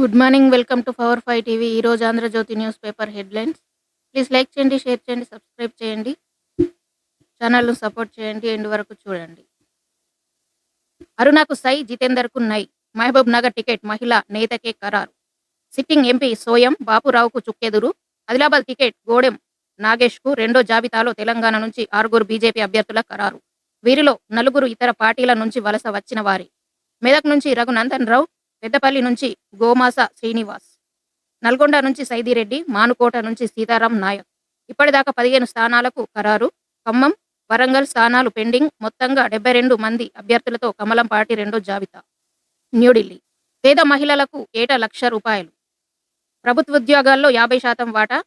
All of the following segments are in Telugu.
Good morning welcome to power five TV ఈరోజు Andhra Jyothy news paper headlines. Please like చేయండి షేర్ చేయండి సబ్స్క్రైబ్ చేయండి. ఛానల్ను సపోర్ట్ చేయండి. ఎండ్ వరకు చూడండి. అరుణకు సై జితేందర్కు నై. మహబూబ్ నగర్ టికెట్ మహిళ నేతకే ఖరారు. సిట్టింగ్ ఎంపీ సోయం బాపురావుకు చుక్కెదురు. ఆదిలాబాద్ టికెట్ గోడెం నాగేష్కు రెండో జాబితాలో తెలంగాణ నుంచి ఆరుగురు బీజేపీ అభ్యర్థుల ఖరారు. వీరిలో నలుగురు ఇతర పార్టీల నుంచి వలస వచ్చిన వారే. మెదక్ నుంచి రఘునందన్ రావు పెద్దపల్లి నుంచి గోమాస శ్రీనివాస్ నల్గొండ నుంచి సైదిరెడ్డి మానుకోట నుంచి సీతారాం నాయక్. ఇప్పటిదాకా పదిహేను స్థానాలకు ఖరారు ఖమ్మం వరంగల్ స్థానాలు పెండింగ్. మొత్తంగా డెబ్బై రెండు మంది అభ్యర్థులతో కమలం పార్టీ రెండో జాబితా. న్యూఢిల్లీ. పేద మహిళలకు ఏటా లక్ష రూపాయలు. ప్రభుత్వ ఉద్యోగాల్లో యాభై శాతం వాటా.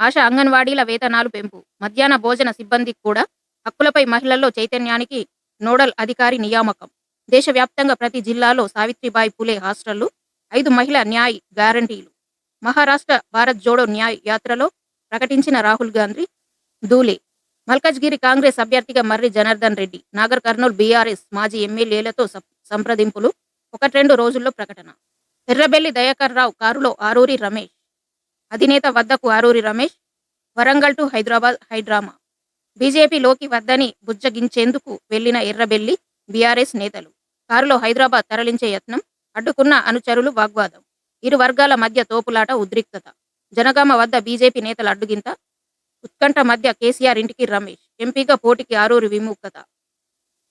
ఆశ అంగన్వాడీల వేతనాలు పెంపు. మధ్యాహ్న భోజన సిబ్బందికి కూడా హక్కులపై మహిళల్లో చైతన్యానికి నోడల్ అధికారి నియామకం. దేశవ్యాప్తంగా ప్రతి జిల్లాలో సావిత్రిబాయి పులే హాస్టళ్ళు ఐదు మహిళా న్యాయ్ గ్యారంటీలు. మహారాష్ట్ర భారత్ జోడో న్యాయ్ యాత్రలో ప్రకటించిన రాహుల్ గాంధీ దూలే మల్కజ్గిరి కాంగ్రెస్ అభ్యర్థిగా మర్రి జనార్దన్ రెడ్డి నాగర్ కర్నూలు బీఆర్ఎస్ మాజీ ఎమ్మెల్యేలతో సంప్రదింపులు ఒకటి రెండు రోజుల్లో ప్రకటన. ఎర్రబెల్లి దయాకర్ రావు కారులో ఆరూరి రమేష్. అధినేత వద్దకు Aruri Ramesh Warangal to Hyderabad high drama. బీజేపీలోకి వద్దని బుజ్జగించేందుకు వెళ్ళిన ఎర్రబెల్లి బీఆర్ఎస్ నేతలు. కారులో హైదరాబాద్ తరలించే యత్నం అడ్డుకున్న అనుచరులు వాగ్వాదం. ఇరు వర్గాల మధ్య తోపులాట ఉద్రిక్తత. జనగామ వద్ద బీజేపీ నేతల అడ్డుగింత ఉత్కంఠ మధ్య కేసీఆర్ ఇంటికి రమేష్ ఎంపీగా పోటీకి ఆరూరి విముక్తత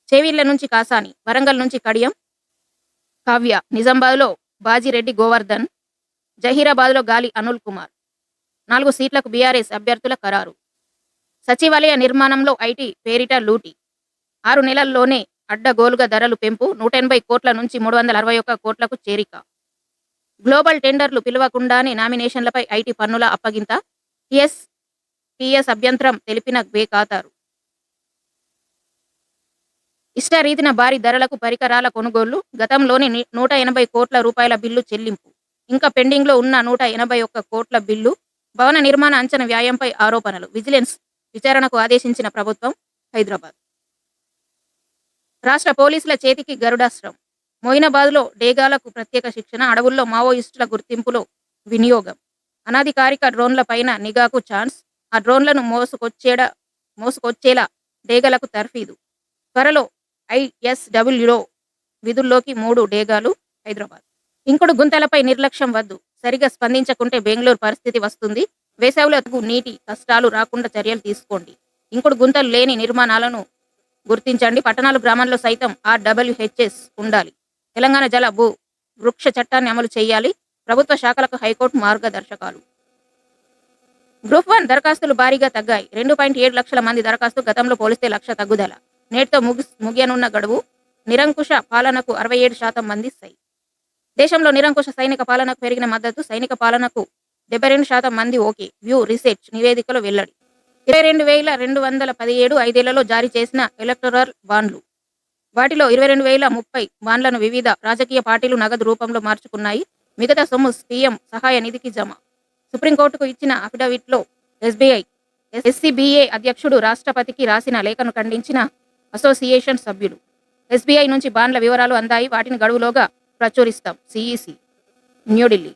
చేవీళ్ళ నుంచి కాసాని వరంగల్ నుంచి కడియం కావ్య నిజామాబాద్లో బాజిరెడ్డి గోవర్ధన్ జహీరాబాద్లో గాలి అనుల్ కుమార్. నాలుగు సీట్లకు బీఆర్ఎస్ అభ్యర్థుల ఖరారు. సచివాలయ నిర్మాణంలో ఐటీ పేరిట లూటి. ఆరు నెలల్లోనే అడ్డగోలుగా ధరలు పెంపు నూట ఎనభై కోట్ల నుంచి మూడు వందల అరవై ఒక్క కోట్లకు చేరిక. గ్లోబల్ టెండర్లు పిలవకుండానే నామినేషన్లపై ఐటీ పన్నుల అప్పగింత టిఎస్ టిఎస్ అభ్యంతరం తెలిపిన బే ఖాతారు ఇష్టరీతిన భారీ ధరలకు పరికరాల కొనుగోళ్ళు గతంలోని నూట ఎనభై కోట్ల రూపాయల బిల్లు చెల్లింపు. ఇంకా పెండింగ్లో ఉన్న నూట ఎనభై ఒక్క కోట్ల బిల్లు భవన నిర్మాణ అంచనా వ్యాయంపై ఆరోపణలు. విజిలెన్స్ విచారణకు ఆదేశించిన ప్రభుత్వం హైదరాబాద్. రాష్ట్ర పోలీసుల చేతికి గరుడాశ్రం మొయినాబాద్లో డేగాలకు ప్రత్యేక శిక్షణ అడవుల్లో మావోయిస్టుల గుర్తింపులో వినియోగం. అనధికారిక డ్రోన్ల పైన నిఘాకు ఛాన్స్ ఆ డ్రోన్లను మోసుకొచ్చేడ మోసుకొచ్చేలా డేగలకు తర్ఫీదు. త్వరలో ఐఎస్డబ్ల్యూలో విధుల్లోకి మూడు డేగాలు హైదరాబాద్. ఇంకుడు గుంతలపై నిర్లక్ష్యం వద్దు. సరిగా స్పందించకుంటే బెంగళూరు పరిస్థితి వస్తుంది. వేసవిలో నీటి కష్టాలు రాకుండా చర్యలు తీసుకోండి. ఇంకుడు గుంతలు లేని నిర్మాణాలను గుర్తించండి. పట్టణాలు గ్రామాల్లో సైతం ఆర్డబ్ల్యూహెచ్ఎస్ ఉండాలి. తెలంగాణ జల భూ వృక్ష చట్టాన్ని అమలు చేయాలి. ప్రభుత్వ శాఖలకు హైకోర్టు మార్గదర్శకాలు. గ్రూప్ వన్ దరఖాస్తులు భారీగా తగ్గాయి. రెండు పాయింట్ ఏడు లక్షల మంది దరఖాస్తు గతంలో పోలిస్తే లక్ష తగ్గుదల. నేటితో ముగి ముగియనున్న గడువు. నిరంకుశ పాలనకు అరవై ఏడు శాతం మంది సై దేశంలో నిరంకుశ సైనిక పాలనకు పెరిగిన మద్దతు సైనిక పాలనకు డెబ్బై రెండు శాతం మంది ఓకే. వ్యూ రీసెర్చ్ నివేదికలో వెల్లడి. ఇరవై రెండు వేల రెండు వందల పదిహేడు ఐదేళ్ళలో జారీ చేసిన ఎలక్టరల్ బాండ్లు. వాటిలో ఇరవై రెండు వేల ముప్పై బాండ్లను వివిధ రాజకీయ పార్టీలు నగదు రూపంలో మార్చుకున్నాయి. మిగతా సొమ్ము సీఎం సహాయ నిధికి జమ. సుప్రీంకోర్టుకు ఇచ్చిన అఫిడవిట్లో ఎస్బీఐ ఎస్సీబీఏ అధ్యక్షుడు రాష్ట్రపతికి రాసిన లేఖను ఖండించిన అసోసియేషన్ సభ్యులు. ఎస్బీఐ నుంచి బాండ్ల వివరాలు అందాయి. వాటిని గడువులోగా ప్రచురిస్తాం. సిఈసి న్యూఢిల్లీ.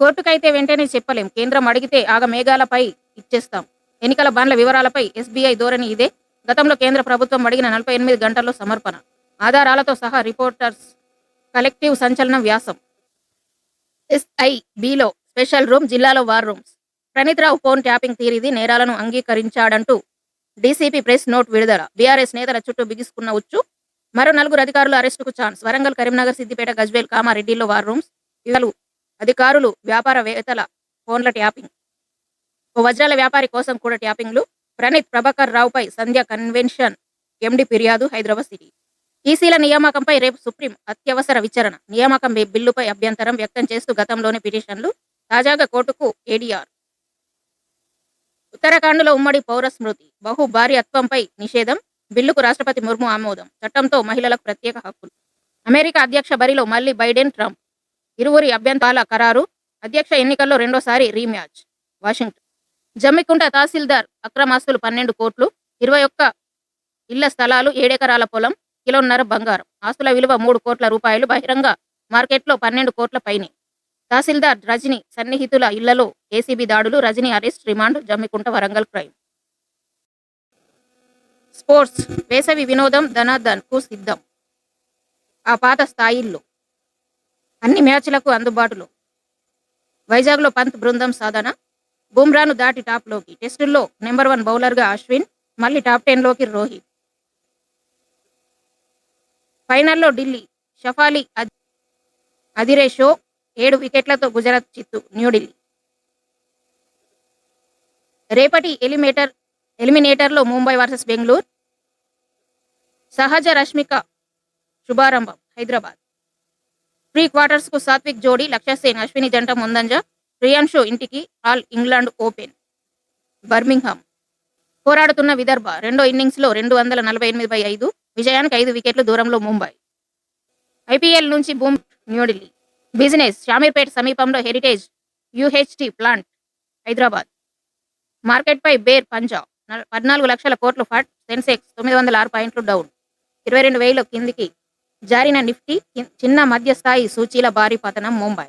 కోర్టుకైతే వెంటనే చెప్పలేం. కేంద్రం అడిగితే ఆగ మేఘాలపై ఇచ్చేస్తాం. ఎన్నికల బాండ్ల వివరాలపై ఎస్బీఐ ధోరణి ఇదే. గతంలో కేంద్ర ప్రభుత్వం అడిగిన నలభై ఎనిమిది గంటల్లో సమర్పణ. ఆధారాలతో సహా రిపోర్టర్స్ కలెక్టివ్ సంచలనం వ్యాసం. ఎస్ఐ బిలో స్పెషల్ రూమ్ జిల్లాలో war rooms. Praneeth Rao phone tapping తీరిది నేరాలను అంగీకరించాడంటూ డీసీపీ ప్రెస్ నోట్ విడుదల. బీఆర్ఎస్ నేతల చుట్టూ బిగుసుకున్న ఉచ్చు. మరో నలుగురు అధికారులు అరెస్టుకు ఛాన్స్. వరంగల్ కరీంనగర్ సిద్దిపేట గజ్వేల్ కామారెడ్డిలో వార్ రూమ్స్. ఇవాళ అధికారులు వ్యాపారవేత్తల ఫోన్ల ట్యాపింగ్. ఓ వజ్రాల వ్యాపారి కోసం కూడా ట్యాపింగ్లు. ప్రణీత్ ప్రభాకర్ రావుపై సంధ్య కన్వెన్షన్. ఎండి ఫిర్యాదు హైదరాబాద్ సిటీ. ఈసీల నియామకంపై రేపు సుప్రీం అత్యవసర విచారణ. నియామకం బిల్లుపై అభ్యంతరం వ్యక్తం చేస్తూ గతంలోని పిటిషన్లు తాజాగా కోర్టుకు ఏడీఆర్. ఉత్తరాఖండ్లో ఉమ్మడి పౌర స్మృతి. బహు భార్యత్వంపై నిషేధం. బిల్లుకు రాష్ట్రపతి ముర్ము ఆమోదం. చట్టంతో మహిళలకు ప్రత్యేక హక్కులు. అమెరికా అధ్యక్ష బరిలో మళ్ళీ బైడెన్ ట్రంప్. ఇరువురి అభ్యంతరాల ఖరారు అధ్యక్ష ఎన్నికల్లో రెండోసారి రీమ్యాచ్. వాషింగ్టన్. జమ్మికుంట తహసీల్దార్ అక్రమాస్తులు పన్నెండు కోట్లు ఇరవై ఒక్క ఇళ్ళ స్థలాలు ఏడెకరాల పొలం కిలోన్నర బంగారం. ఆస్తుల విలువ మూడు కోట్ల రూపాయలు బహిరంగ మార్కెట్లో పన్నెండు కోట్ల పైనే. తహసీల్దార్ రజని సన్నిహితుల ఇళ్ళలో ఏసీబీ దాడులు Rajini arrest remand Jammikunta Warangal crime. Sports. వేసవి వినోదం ధనాధన్కు సిద్ధం. ఆ పాత స్థాయిల్లో. అన్ని మ్యాచ్లకు అందుబాటులో. వైజాగ్లో పంత్ బృందం సాధన బుమ్రాను దాటి టాప్లోకి. టెస్టుల్లో నెంబర్ వన్ బౌలర్గా అశ్విన్ మళ్ళీ టాప్ టెన్లోకి రోహిత్. ఫైనల్లో ఢిల్లీ షఫాలి అదిరే షో ఏడు వికెట్లతో గుజరాత్ చిత్తు న్యూఢిల్లీ. రేపటి ఎలిమేటర్ ఎలిమినేటర్లో ముంబై వర్సెస్ బెంగళూరు. సహజ రష్మిక శుభారంభం హైదరాబాద్. ప్రీ క్వార్టర్స్కు సాత్విక్ జోడీ లక్ష్యసేన్ అశ్విని జంట ముందంజ ప్రియాంశు ఇంటికి ఆల్ ఇంగ్లాండ్ ఓపెన్. బర్మింగ్హామ్. పోరాడుతున్న విదర్భ రెండో ఇన్నింగ్స్లో రెండు వందల నలభై ఎనిమిది బై ఐదు విజయానికి ఐదు వికెట్లు దూరంలో ముంబై. ఐపీఎల్ నుంచి బూమ్ న్యూఢిల్లీ. బిజినెస్ షామీర్పేట్ సమీపంలో హెరిటేజ్ యూహెచ్టి ప్లాంట్ హైదరాబాద్. మార్కెట్పై బేర్ పంజాబ్ పద్నాలుగు లక్షల కోట్లు ఫట్ సెన్సెక్స్ తొమ్మిది వందల ఆరు పాయింట్లు డౌన్. ఇరవై రెండు వేల కిందికి జారిన నిఫ్టీ చిన్న మధ్య స్థాయి సూచీల భారీ పతనం ముంబై.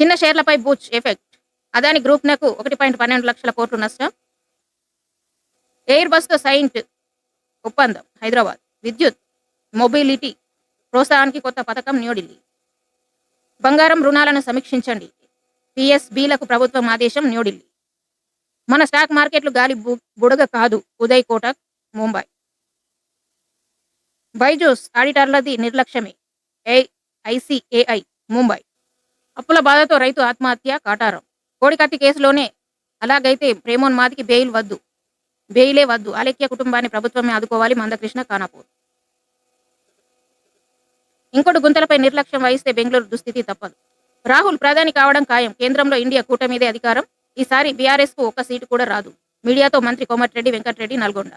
చిన్న షేర్లపై బూచ్ ఎఫెక్ట్. అదాని గ్రూప్ నకు ఒకటి పాయింట్ పన్నెండు లక్షల కోట్లు నష్టం. ఎయిర్ బస్తో సైంట్ ఒప్పందం హైదరాబాద్. విద్యుత్ మొబిలిటీ ప్రోత్సాహానికి కొత్త పథకం న్యూఢిల్లీ. బంగారం రుణాలను సమీక్షించండి. పిఎస్బీలకు ప్రభుత్వం ఆదేశం న్యూఢిల్లీ. మన స్టాక్ మార్కెట్లు గాలి బు- బుడగ కాదు. ఉదయ్ కోటక్ ముంబై. బైజూస్ ఆడిటర్లది నిర్లక్ష్యమే. A ICAI Mumbai. అప్పుల బాధతో రైతు ఆత్మహత్య కాటారం. కోడికత్తి కేసులోనే అలాగైతే ప్రేమోన్మాదికి బెయిల్ వద్దు. బెయిలే వద్దు. అలెక్య కుటుంబాన్ని ప్రభుత్వమే ఆదుకోవాలి మందకృష్ణ ఖానాపూర్ ఇంకోటి గుంతలపై నిర్లక్ష్యం వహిస్తే బెంగళూరు దుస్థితి తప్పదు. రాహుల్ ప్రధాని కావడం ఖాయం. కేంద్రంలో ఇండియా కూటమిదే అధికారం. ఈసారి బీఆర్ఎస్కు ఒక్క సీటు కూడా రాదు. మీడియాతో మంత్రి కోమటిరెడ్డి వెంకటరెడ్డి నల్గొండ.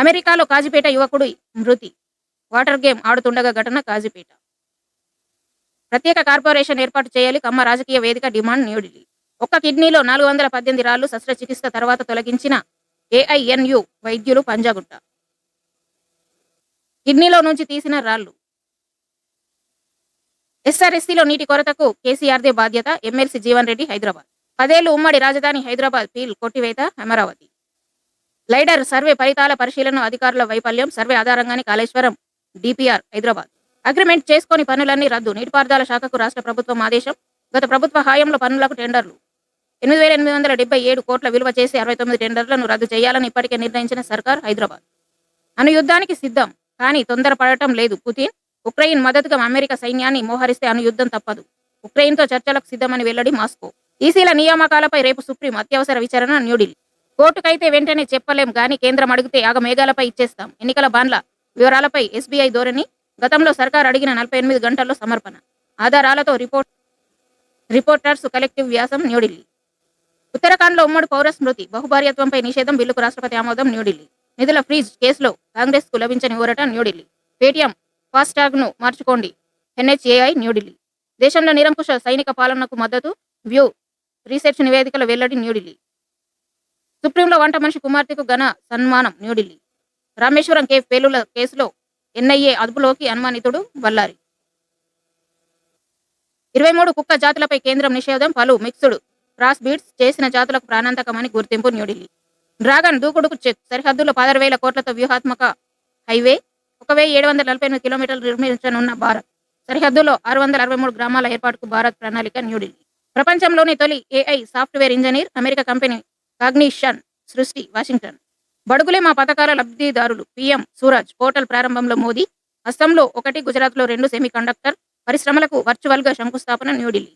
అమెరికాలో కాజీపేట యువకుడు మృతి. వాటర్ గేమ్ ఆడుతుండగా ఘటన కాజీపేట. ప్రత్యేక కార్పొరేషన్ ఏర్పాటు చేయాలి కమ్మ రాజకీయ వేదిక డిమాండ్ న్యూఢిల్లీ ఒక్క కిడ్నీలో నాలుగు వందల పద్దెనిమిది రాళ్ళు శస్త్రచికిత్స తర్వాత తొలగించిన ఏఐఎన్యు వైద్యులు పంజాగుట్ట. కిడ్నీలో నుంచి తీసిన రాళ్ళు ఎస్ఆర్ఎస్సీలో నీటి కొరతకు కేసీఆర్దే బాధ్యత ఎమ్మెల్సీ జీవన్ రెడ్డి హైదరాబాద్. పదేళ్ళు ఉమ్మడి రాజధాని హైదరాబాద్ పీల్ కొట్టివేత అమరావతి. లైడర్ సర్వే ఫలితాల పరిశీలన అధికారుల వైఫల్యం సర్వే ఆధారంగానే కాళేశ్వరం డిపిఆర్ హైదరాబాద్. అగ్రిమెంట్ చేసుకొని పనులన్నీ రద్దు నీటిపారుదల శాఖకు రాష్ట్ర ప్రభుత్వం ఆదేశం గత ప్రభుత్వ హాయంలో పనులకు టెండర్లు. ఎనిమిది వేల ఎనిమిది వందల డెబ్బై ఏడు కోట్ల విలువ చేసి అరవై తొమ్మిది టెండర్లను రద్దు చేయాలని ఇప్పటికే నిర్ణయించిన సర్కార్ హైదరాబాద్. అను యుద్ధానికి సిద్ధం కానీ తొందరపడటం లేదు. పుతిన్ ఉక్రెయిన్ మద్దతుగా అమెరికా సైన్యాన్ని మోహరిస్తే అను యుద్ధం తప్పదు. ఉక్రెయిన్తో చర్చలకు సిద్ధమని వెల్లడి మాస్కో. ఈసీల నియామకాలపై రేపు సుప్రీం అత్యవసర విచారణ న్యూఢిల్లీ. కోర్టుకైతే వెంటనే చెప్పలేం కానీ కేంద్రం అడిగితే ఆగ మేఘాలపై ఇచ్చేస్తాం. ఎన్నికల బాండ్ల వివరాలపై ఎస్బీఐ ధోరణి గతంలో సర్కార్ అడిగిన నలభై ఎనిమిది గంటల్లో సమర్పణ. ఆధారాలతో రిపోర్ట్ రిపోర్టర్స్ కలెక్టివ్ వ్యాసం న్యూఢిల్లీ. ఉత్తరాఖండ్లో ఉమ్మడి పౌర స్మృతి బహుభార్యత్వంపై నిషేధం బిల్లుకు రాష్ట్రపతి ఆమోదం న్యూఢిల్లీ. నిధుల ఫ్రీజ్ కేసులో కాంగ్రెస్కు లభించని ఊరట న్యూఢిల్లీ. పేటీఎం ఫాస్టాగ్ను మార్చుకోండి. ఎన్హెచ్ఏఐ న్యూఢిల్లీ. దేశంలో నిరంకుశ సైనిక పాలనకు మద్దతు వ్యూ రీసెర్చ్ నివేదికల వెల్లడి న్యూఢిల్లీ. సుప్రీంలో వంట మనిషి కుమార్తెకు ఘన సన్మానం న్యూఢిల్లీ. రామేశ్వరం కేఫ్ పేలుల కేసులో ఎన్ఐఏ అదుపులోకి అనుమానితుడు బల్లారి ఇరవై మూడు కుక్క జాతులపై కేంద్రం నిషేధం పలు మిక్స్డ్ క్రాస్ బీడ్స్ చేసిన జాతులకు ప్రాణాంతకమని గుర్తింపు న్యూఢిల్లీ. డ్రాగన్ దూకుడుకు చెక్ సరిహద్దులో పదహారు వేల కోట్లతో వ్యూహాత్మక హైవే ఒక వెయ్యి ఏడు వందల నలభై ఎనిమిది కిలోమీటర్లు నిర్మించనున్న భారత్. సరిహద్దులో ఆరు వందల అరవై మూడు గ్రామాల ఏర్పాటుకు భారత్ ప్రణాళిక న్యూఢిల్లీ. ప్రపంచంలోని తొలి AI software engineer America company Cognition సృష్టి వాషింగ్టన్. బడుగులే మా పథకాల లబ్ధిదారులు. పీఎం సూరజ్ పోర్టల్ ప్రారంభంలో మోదీ అస్సాంలో ఒకటి గుజరాత్లో రెండు సెమీ కండక్టర్ పరిశ్రమలకు వర్చువల్గా శంకుస్థాపన న్యూఢిల్లీ.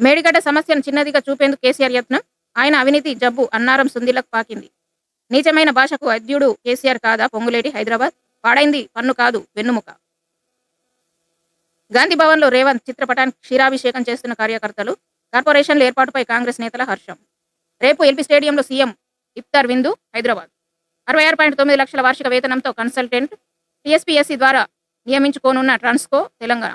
మేడిగడ్డ సమస్యను చిన్నదిగా చూపేందుకు కేసీఆర్ యత్నం ఆయన అవినీతి జబ్బు అన్నారం సుందిలకు పాకింది. నీచమైన భాషకు అద్యుడు కేసీఆర్ కాదా? పొంగులేటి హైదరాబాద్. పాడైంది పన్ను కాదు వెన్నుముక. గాంధీ భవన్లో రేవంత్ చిత్రపటానికి క్షీరాభిషేకం చేస్తున్న కార్యకర్తలు కార్పొరేషన్ల ఏర్పాటుపై కాంగ్రెస్ నేతల హర్షం. రేపు ఎల్పీ స్టేడియంలో సీఎం ఇఫ్తార్ విందు హైదరాబాద్. అరవై ఆరు పాయింట్ తొమ్మిది లక్షల వార్షిక వేతనంతో కన్సల్టెంట్ టీఎస్పీఎస్సీ ద్వారా నియమించుకోనున్న ట్రాన్స్కో తెలంగాణ.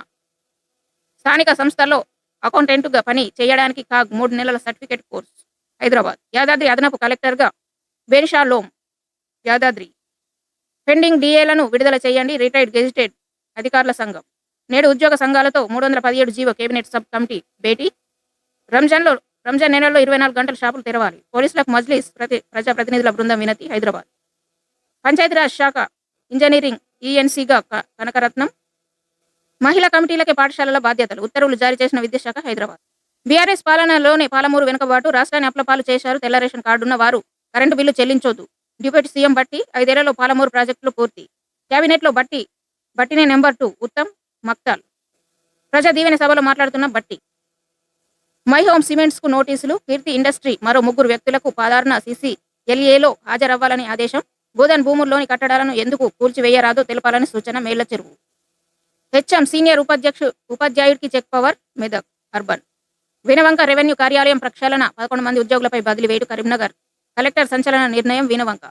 స్థానిక సంస్థల్లో అకౌంటెంట్గా పని చేయడానికి కాగ్ మూడు నెలల సర్టిఫికేట్ కోర్సు హైదరాబాద్. యాదాద్రి అదనపు కలెక్టర్గా బెన్షా లోమ్ యాదాద్రి. పెండింగ్ డిఏలను విడుదల చేయండి రిటైర్డ్ గెజిటెడ్ అధికారుల సంఘం. నేడు ఉద్యోగ సంఘాలతో మూడు వందల పదిహేడు జీవో కేబినెట్ సబ్ కమిటీ భేటీ. రంజాన్లో రంజాన్ నెలలో ఇరవై నాలుగు గంటల షాపులు తెరవాలి. పోలీసులకు మజ్లీస్ ప్రతి ప్రజాప్రతినిధుల బృందం వినతి హైదరాబాద్. పంచాయతీరాజ్ శాఖ ఇంజనీరింగ్ ఈఎన్సీగా కనకరత్నం. మహిళా కమిటీలకే పాఠశాలల బాధ్యతలు. ఉత్తర్వులు జారీ చేసిన విద్యాశాఖ హైదరాబాద్. బీఆర్ఎస్ పాలనలోనే పాలమూరు వెనుకబాటు. రాష్ట్రాన్ని అప్లపాలు చేశారు. తెల్ల రేషన్ కార్డున్న వారు కరెంటు బిల్లు చెల్లించొద్దు. డిప్యూటీ సీఎం బట్టి ఐదేళ్ళలో పాలమూరు ప్రాజెక్టులు పూర్తి. కేబినెట్లో బట్టి బట్టినే నెంబర్ టూ. ఉత్తమ్ మక్తాల్. ప్రజా దీవెన సభలో మాట్లాడుతున్న బట్టి. మై హోమ్ సిమెంట్స్కు నోటీసులు కీర్తి ఇండస్ట్రీ మరో ముగ్గురు వ్యక్తులకు సాధారణ సిసి ఎల్ఏలో హాజరవ్వాలని ఆదేశం. బోధన్ భూముల్లోని కట్టడాలను ఎందుకు కూల్చివేయరాదో తెలపాలని సూచన మేళ్ళ చెరువు. హెచ్ఎం సీనియర్ ఉపాధ్యక్షు ఉపాధ్యాయుడికి చెక్ పవర్ మెదక్ అర్బన్. వినవంక రెవెన్యూ కార్యాలయం ప్రక్షాళన పదకొండు మంది ఉద్యోగులపై బదిలీ వేటు కరీంనగర్. కలెక్టర్ సంచలన నిర్ణయం వినవంక.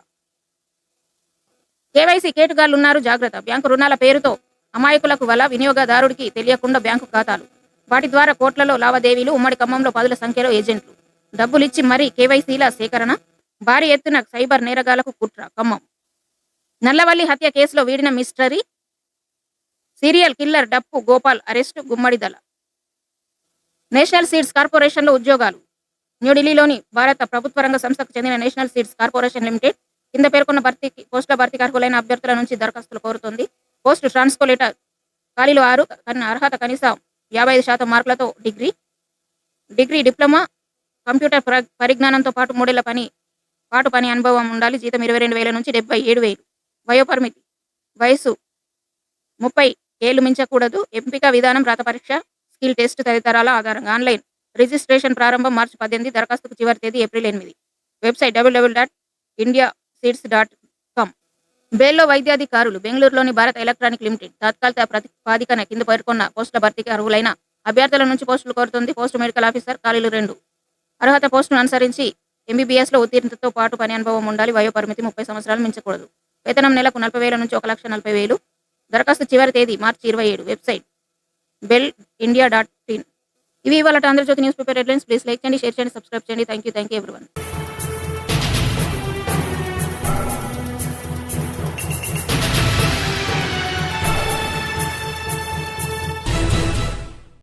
కేవైసీ కేటుగాళ్ళున్నారు జాగ్రత్త. బ్యాంకు రుణాల పేరుతో అమాయకులకు వల వినియోగదారుడికి తెలియకుండా బ్యాంకు ఖాతాలు. వాటి ద్వారా కోట్లలో లావాదేవీలు ఉమ్మడి ఖమ్మంలో పదుల సంఖ్యలో ఏజెంట్లు. డబ్బులిచ్చి మరీ కేవైసీల సేకరణ భారీ ఎత్తున సైబర్ నేరగాలకు కుట్ర ఖమ్మం. నల్లవల్లి హత్య కేసులో వీడిన mystery serial killer Dappu Gopal arrest Gummadidala national seeds కార్పొరేషన్లో ఉద్యోగాలు. న్యూఢిల్లీలోని భారత ప్రభుత్వ రంగ సంస్థకు చెందిన నేషనల్ సీడ్స్ కార్పొరేషన్ లిమిటెడ్ కింద పేర్కొన్న భర్తీకి పోస్టుల భర్తీకి అర్హులైన అభ్యర్థుల నుంచి దరఖాస్తులు కోరుతోంది. పోస్టు ట్రాన్స్కోలేటర్ ఖాళీలు ఆరు అర్హత కనీసం యాభై ఐదు శాతం మార్కులతో డిగ్రీ. డిగ్రీ డిప్లొమా కంప్యూటర్ పరిజ్ఞానంతో పాటు మూడేళ్ళ పని పాటు పని అనుభవం ఉండాలి. జీతం ఇరవై రెండు వేల నుంచి డెబ్బై ఏడు వేలు. వయోపరిమితి వయసు ముప్పై ఏళ్ళు మించకూడదు. ఎంపిక విధానం రాత పరీక్ష స్కిల్ టెస్ట్ తదితరాల ఆధారంగా. ఆన్లైన్ రిజిస్ట్రేషన్ ప్రారంభం మార్చి పద్దెనిమిది దరఖాస్తుకు చివరి తేదీ ఏప్రిల్ ఎనిమిది. Website WWW dot India seeds dot బేల్లో వైద్యాధికారులు బెంగళూరులోని భారత్ ఎలక్ట్రానిక్ లిమిటెడ్ తాత్కాలిక ప్రతిపాదికన కింద పేర్కొన్న పోస్టుల భర్తీకి అర్హులైన అభ్యర్థుల నుంచి పోస్టులు కోరుతుంది. పోస్టు మెడికల్ ఆఫీసర్ ఖాళీలు రెండు. అర్హత పోస్టును అనుసరించి ఎంబీబీఎస్లో ఉత్తీర్ణతతో పాటు పని అనుభవం ఉండాలి. వయో పరిమితి ముప్పై సంవత్సరాలు మించకూడదు. వేతనం నెలకు నలభై వేల నుంచి ఒక లక్ష నలభై వేలు. దరఖాస్తు చివరి తేదీ మార్చి ఇరవై ఏడు. Website BEL India dot in. ఇవి ఇవాళ Andhra Jyothy news paper headlines. Please like చేయండి షేర్ చేయండి సబ్స్క్రైబ్ చేయండి. Thank you thank you everyone.